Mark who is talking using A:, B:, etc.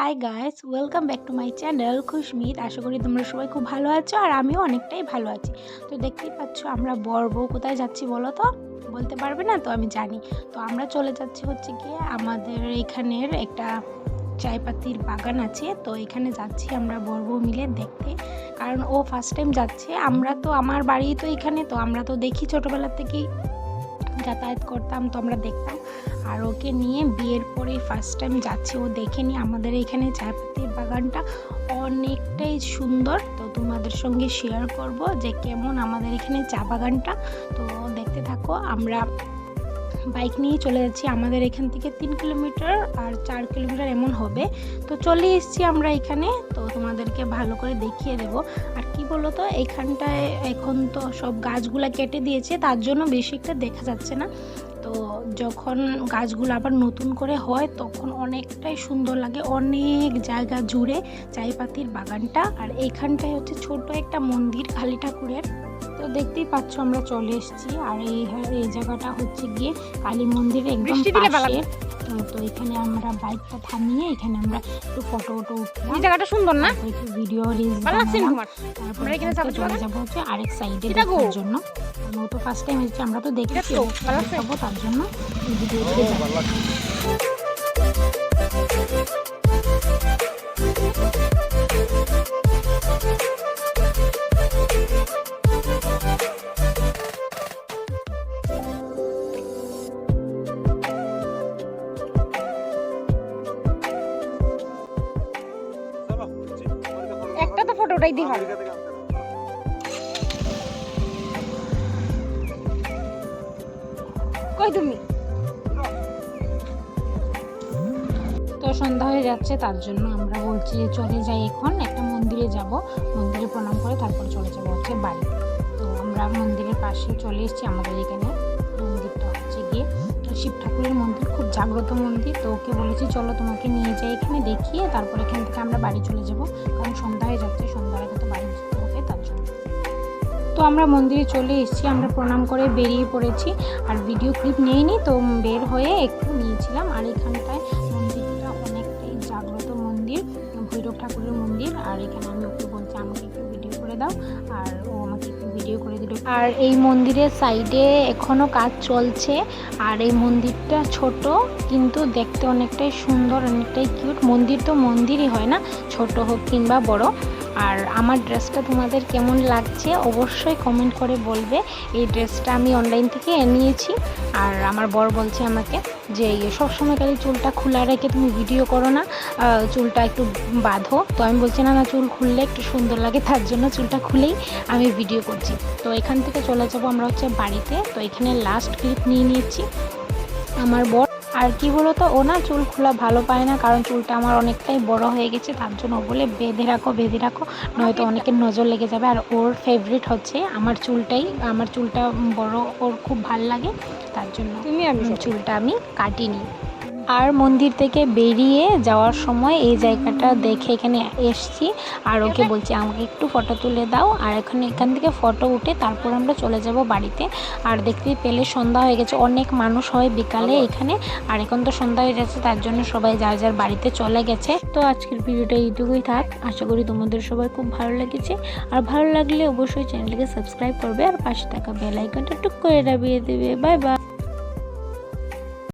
A: Hi guys welcome back to my channel Khushmit আশা করি তোমরা সবাই খুব ভালো আছো আর আমিও অনেকটাই ভালো আছি। তো দেখতেই পাচ্ছ আমরা বর বউ কোথায় যাচ্ছি বলো তো? বলতে পারবে না তো? আমি জানি। তো আমরা চলে যাচ্ছি হচ্ছে গিয়ে আমাদের এখানের একটা চায়পাতির বাগান আছে। তো এখানে যাচ্ছি আমরা বর বউ মিলে দেখতে। কারণ ও ফার্স্ট টাইম যাচ্ছে। আমরা তো, আমার বাড়ি তো এখানে। তো আমরা তো দেখি ছোটোবেলার থেকেই। যাতায়াত করতাম, তো আমরা দেখতাম। আর ওকে নিয়ে বিয়ের পরে ফার্স্ট টাইম যাচ্ছি, ও দেখে দেখেনি আমাদের এখানে চায়পাতির বাগানটা অনেকটাই সুন্দর। তো তোমাদের সঙ্গে শেয়ার করব যে কেমন আমাদের এখানে চা বাগানটা। তো দেখতে থাকো, আমরা বাইক নিয়ে চলে যাচ্ছি। আমাদের এখান থেকে তিন কিলোমিটার আর চার কিলোমিটার এমন হবে। তো চলে এসেছি আমরা এখানে। তো তোমাদেরকে ভালো করে দেখিয়ে দেব। আর কি বলো তো এখানটায় এখন তো সব গাছগুলা কেটে দিয়েছে, তার জন্য বেশি একটা দেখা যাচ্ছে না। তো যখন গাছগুলো আবার নতুন করে হয়, তখন অনেকটাই সুন্দর লাগে। অনেক জায়গা জুড়ে চাইপাতির বাগানটা। আর এইখানটায় হচ্ছে ছোট একটা মন্দির কালী ঠাকুরের তো দেখতেই পাচ্ছ আমরা চলে এসেছি। আর এই এই জায়গাটা হচ্ছে গিয়ে কালী মন্দিরের একদম পাশে। তো এখানে আমরা বাইকটা থামিয়ে এখানে আমরা একটু ফটো ফটো উঠলাম।
B: এই জায়গাটা সুন্দর না?
A: একটু ভিডিও রিলস
B: ভালো
A: বানালাম। তারপর
B: এখানে
A: এখান থেকে
B: যাব
A: চলে। যাব হচ্ছে আরেক সাইডে। দেখার জন্য। তো ফার্স্ট টাইম এসেছে আমরা তো দেখেছি
B: তো,
A: এবার
B: ভালো লাগছে?
A: দেখাবো তার জন্য ভিডিও
B: ফটো উঠাই দিই কই তুমি?
A: তো সন্ধ্যা হয়ে যাচ্ছে, তার জন্য আমরা বলছি চলে যাই এখন। একটা মন্দিরে যাব, মন্দিরে প্রণাম করে তারপর চলে যাব হচ্ছে বাড়ি। তো আমরা মন্দিরের পাশে চলে এসেছি আমাদের এখানে। শিব ঠাকুরের মন্দির, খুব জাগ্রত মন্দির। তো ওকে বলেছি, চলো তোমাকে নিয়ে যাই এখানে, দেখিয়ে তারপর এখান থেকে আমরা বাড়ি চলে যাব। কারণ সন্ধ্যা হয়ে যাচ্ছে, সন্ধ্যার আগে তো বাড়ি যেতে হবে, তার জন্য। তো আমরা মন্দিরে চলে এসেছি, আমরা প্রণাম করে বেরিয়ে পড়েছি। আর ভিডিও ক্লিপ নিইনি, তো বের হয়ে একটু নিয়েছিলাম। আর এখানটায় মন্দিরটা অনেকটাই জাগ্রত মন্দির, ভৈরব ঠাকুরের মন্দির। আর এখানে আমি ওকে বলছি, আমাকে একটু ভিডিও করে দাও। আর ও আর এই মন্দিরের সাইডে এখনও কাজ চলছে। আর এই মন্দিরটা ছোট, কিন্তু দেখতে অনেকটাই সুন্দর, অনেকটাই কিউট মন্দির তো মন্দিরই হয় না, ছোট হোক কিংবা বড়। আর আমার ড্রেসটা তোমাদের কেমন লাগছে অবশ্যই কমেন্ট করে বলবে। এই ড্রেসটা আমি অনলাইন থেকে নিয়েছি আর আমার বর বলছে আমাকে যে সবসময় খালি চুলটা খোলা রেখে তুমি ভিডিও করো না। চুলটা একটু বাঁধো। তো আমি বলছি, না না, চুল খুললে একটু সুন্দর লাগে, তার জন্য চুলটা খুলেই আমি ভিডিও করছি। তো এখান থেকে চলে যাব আমরা হচ্ছে বাড়িতে। তো এখানে লাস্ট ক্লিপ নিয়ে নিয়েছি। আমার বর আর কি বলো তো ও না চুল খোলা ভালো পায় না কারণ চুলটা আমার অনেকটাই বড় হয়ে গেছে তার জন্য ও বলে বেঁধে রাখো বেঁধে রাখো নয়তো অনেকের নজর লেগে যাবে। আর ওর ফেভারিট হচ্ছে আমার চুলটাই আমার চুলটা বড় ওর খুব ভালো লাগে তার জন্য চুলটা আমি কাটিনি। আর মন্দির থেকে বেরিয়ে যাওয়ার সময় এই জায়গাটা দেখে এখানে এসছি। আর ওকে বলছি আমাকে একটু ফটো তুলে দাও। আর এখানে এখান থেকে ফটো উঠে তারপর আমরা চলে যাব বাড়িতে। আর দেখতেই পেলে সন্ধ্যা হয়ে গেছে। অনেক মানুষ হয় বিকালে এখানে। আর এখন তো সন্ধ্যা হয়ে যাচ্ছে তার জন্য সবাই যার যার বাড়িতে চলে গেছে। তো আজকের ভিডিওটা এইটুকুই থাক। আশা করি তোমাদের সবাই খুব ভালো লেগেছে। আর ভালো লাগলে অবশ্যই চ্যানেলটাকে সাবস্ক্রাইব করবে। আর পাশে থাকা বেল আইকনটা টুক করে দাবিয়ে দেবে। Bye bye